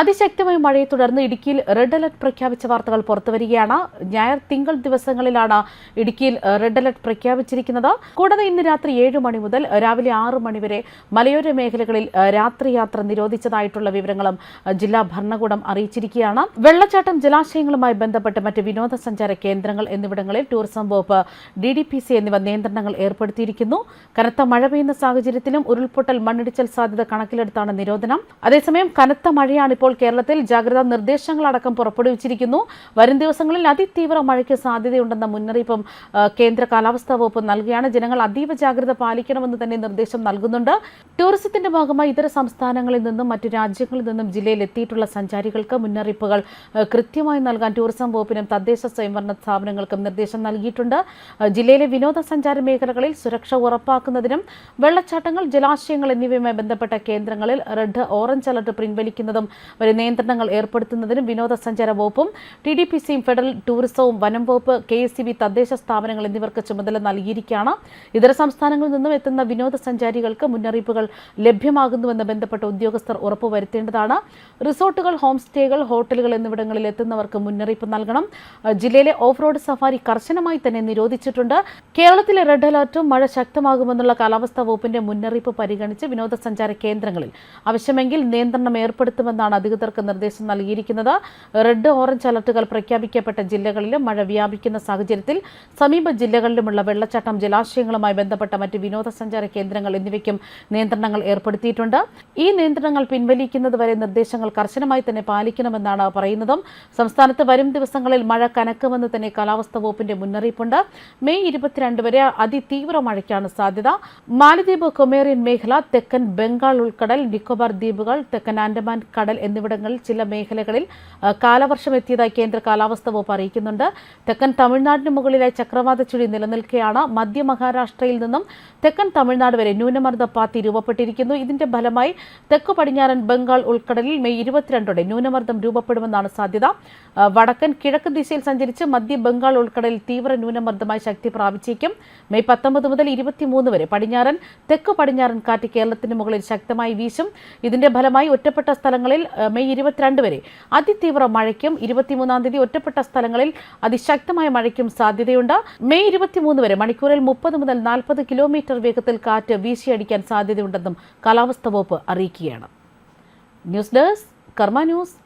അതിശക്തമായ മഴയെ തുടർന്ന് ഇടുക്കിയിൽ റെഡ് അലർട്ട് പ്രഖ്യാപിച്ച വാർത്തകൾ പുറത്തുവരികയാണ് ഞായർ തിങ്കൾ ദിവസങ്ങളിലാണ് ഇടുക്കിയിൽ റെഡ് അലർട്ട് പ്രഖ്യാപിച്ചിരിക്കുന്നത്. കൂടാതെ ഇന്ന് രാത്രി ഏഴ് മണി മുതൽ രാവിലെ ആറ് മണി വരെ മലയോര മേഖലകളിൽ രാത്രി യാത്ര നിരോധിച്ചതായിട്ടുള്ള വിവരങ്ങളും ജില്ലാ ഭരണകൂടം അറിയിച്ചിരിക്കുകയാണ്. വെള്ളച്ചാട്ടം ജലാശയങ്ങളുമായി ബന്ധപ്പെട്ട് മറ്റ് വിനോദസഞ്ചാര കേന്ദ്രങ്ങൾ എന്നിവിടങ്ങളിൽ ടൂറിസം വകുപ്പ് ഡി ഡി പി സി എന്നിവ നിയന്ത്രണങ്ങൾ ഏർപ്പെടുത്തിയിരിക്കുന്നു. കനത്ത മഴ പെയ്യുന്ന സാഹചര്യത്തിലും ഉരുൾപൊട്ടൽ മണ്ണിടിച്ചൽ സാധ്യത കണക്കിലെടുത്താണ് നിരോധനം. അതേസമയം കനത്ത മഴയാണ് ഇപ്പോൾ കേരളത്തിൽ ജാഗ്രതാ നിർദ്ദേശങ്ങളടക്കം പുറപ്പെടുവിച്ചിരിക്കുന്നു. വരും ദിവസങ്ങളിൽ അതിതീവ്ര മഴയ്ക്ക് സാധ്യതയുണ്ടെന്ന മുന്നറിയിപ്പും കേന്ദ്ര കാലാവസ്ഥാ വകുപ്പ് നൽകുകയാണ് ജനങ്ങൾ അതീവ ജാഗ്രത പാലിക്കണമെന്ന് തന്നെ നിർദ്ദേശം നൽകുന്നുണ്ട്. ടൂറിസത്തിന്റെ ഭാഗമായി ഇതര സംസ്ഥാനങ്ങളിൽ നിന്നും മറ്റു രാജ്യങ്ങളിൽ നിന്നും ജില്ലയിൽ എത്തിയിട്ടുള്ള സഞ്ചാരികൾക്ക് മുന്നറിയിപ്പുകൾ കൃത്യമായി നൽകാൻ ടൂറിസം വകുപ്പിനും തദ്ദേശ സ്വയംഭരണ സ്ഥാപനങ്ങൾക്കും നിർദ്ദേശം നൽകിയിട്ടുണ്ട്. ജില്ലയിലെ വിനോദസഞ്ചാര മേഖലകളിൽ സുരക്ഷ ഉറപ്പാക്കുന്നതിനും വെള്ളച്ചാട്ടങ്ങൾ ജലാശയങ്ങൾ എന്നിവയുമായി ബന്ധപ്പെട്ട കേന്ദ്രങ്ങളിൽ റെഡ് ഓറഞ്ച് അലർട്ട് പിൻവലിക്കുന്നതും വരെ നിയന്ത്രണങ്ങൾ ഏർപ്പെടുത്തുന്നതിനും വിനോദസഞ്ചാര വകുപ്പും ടി ഡി പി സിയും ഫെഡറൽ ടൂറിസവും വനം വകുപ്പ് കെ എസ് സി ബി തദ്ദേശ സ്ഥാപനങ്ങൾ എന്നിവർക്ക് ചുമതല നൽകിയിരിക്കുകയാണ്. ഇതര സംസ്ഥാനങ്ങളിൽ നിന്നും എത്തുന്ന വിനോദസഞ്ചാരികൾക്ക് മുന്നറിയിപ്പുകൾ ലഭ്യമാകുന്നുവെന്ന് ബന്ധപ്പെട്ട ഉദ്യോഗസ്ഥർ ഉറപ്പുവരുത്തേണ്ടതാണ്. റിസോർട്ടുകൾ ഹോം സ്റ്റേകൾ ഹോട്ടലുകൾ എന്നിവിടങ്ങളിൽ എത്തുന്നവർക്ക് മുന്നറിയിപ്പ് നൽകണം. ജില്ലയിലെ ഓഫ് റോഡ് സഫാരി കർശനമായി തന്നെ നിരോധിച്ചിട്ടുണ്ട്. കേരളത്തിലെ റെഡ് അലർട്ടും മഴ ശക്തമാകുമെന്നുള്ള കാലാവസ്ഥാ വകുപ്പിന്റെ മുന്നറിയിപ്പ് പരിഗണിച്ച് വിനോദസഞ്ചാര കേന്ദ്രങ്ങളിൽ ആവശ്യമെങ്കിൽ നിയന്ത്രണം ഏർപ്പെടുത്തുമെന്നാണ് അധികൃതർക്ക് നിർദ്ദേശം നൽകിയിരിക്കുന്നത്. റെഡ് ഓറഞ്ച് അലർട്ടുകൾ പ്രഖ്യാപിക്കപ്പെട്ട ജില്ലകളിലും മഴ വ്യാപിക്കുന്ന സാഹചര്യത്തിൽ സമീപ ജില്ലകളിലുമുള്ള വെള്ളച്ചാട്ടം ജലാശയങ്ങളുമായി ബന്ധപ്പെട്ട മറ്റ് വിനോദസഞ്ചാര കേന്ദ്രങ്ങൾ എന്നിവയ്ക്കും നിയന്ത്രണങ്ങൾ ഏർപ്പെടുത്തിയിട്ടുണ്ട്. ഈ നിയന്ത്രണങ്ങൾ പിൻവലിക്കുന്നതുവരെ നിർദ്ദേശങ്ങൾ കർശനമായി തന്നെ പാലിക്കണമെന്നാണ് പറയുന്നതും. സംസ്ഥാനത്ത് വരും ദിവസങ്ങളിൽ മഴ കനക്കുമെന്ന് തന്നെ കാലാവസ്ഥാ വകുപ്പിന്റെ മുന്നറിയിപ്പുണ്ട്. മെയ് ഇരുപത്തിരണ്ട് വരെ അതിതീവ്ര മഴയ്ക്കാണ് സാധ്യത. മാലദ്വീപ് കൊമേറിയൻ മേഖല തെക്കൻ ബംഗാൾ ഉൾക്കടൽ നിക്കോബാർ ദ്വീപുകൾ തെക്കൻ ആൻഡമാൻ കടൽ എന്നിവിടങ്ങളിൽ ചില മേഖലകളിൽ കാലവർഷം എത്തിയതായി കേന്ദ്ര കാലാവസ്ഥാ വകുപ്പ് അറിയിക്കുന്നുണ്ട്. തെക്കൻ തമിഴ്നാടിന് മുകളിലായി ചക്രവാത ചുഴി നിലനിൽക്കുകയാണ് മധ്യ മഹാരാഷ്ട്രയിൽ നിന്നും തെക്കൻ തമിഴ്നാട് വരെ ന്യൂനമർദ്ദ പാത്തി രൂപപ്പെട്ടിരിക്കുന്നു. ഇതിന്റെ ഫലമായി തെക്ക് പടിഞ്ഞാറൻ ബംഗാൾ ഉൾക്കടലിൽ മെയ് ഇരുപത്തിരണ്ടോടെ ന്യൂനമർദ്ദം രൂപപ്പെടുമെന്നാണ് സാധ്യത. വടക്കൻ കിഴക്ക് ദിശയിൽ സഞ്ചരിച്ച് മധ്യ ബംഗാൾ ഉൾക്കടലിൽ തീവ്ര ന്യൂനമർദ്ദമായി ശക്തി പ്രാപിച്ചേക്കും. മെയ് പത്തൊമ്പത് മുതൽ ഇരുപത്തിമൂന്ന് വരെ പടിഞ്ഞാറൻ തെക്ക് പടിഞ്ഞാറൻ കാറ്റ് കേരളത്തിന് മുകളിൽ ശക്തമായി വീശും. ഇതിന്റെ ഫലമായി ഒറ്റപ്പെട്ട സ്ഥലങ്ങളിൽ മെയ് ഇരുപത്തിരണ്ട് വരെ. അതിതീവ്ര മഴയ്ക്കും ഇരുപത്തിമൂന്നാം തീയതി ഒറ്റപ്പെട്ട സ്ഥലങ്ങളിൽ അതിശക്തമായ മഴയ്ക്കും സാധ്യതയുണ്ട്. മെയ് ഇരുപത്തിമൂന്ന് വരെ മണിക്കൂറിൽ മുപ്പത് മുതൽ നാൽപ്പത് കിലോമീറ്റർ വേഗത്തിൽ കാറ്റ് വീശിയടിക്കാൻ സാധ്യതയുണ്ടെന്നും കാലാവസ്ഥാ വകുപ്പ് അറിയിക്കുകയാണ്. News desk Karma news.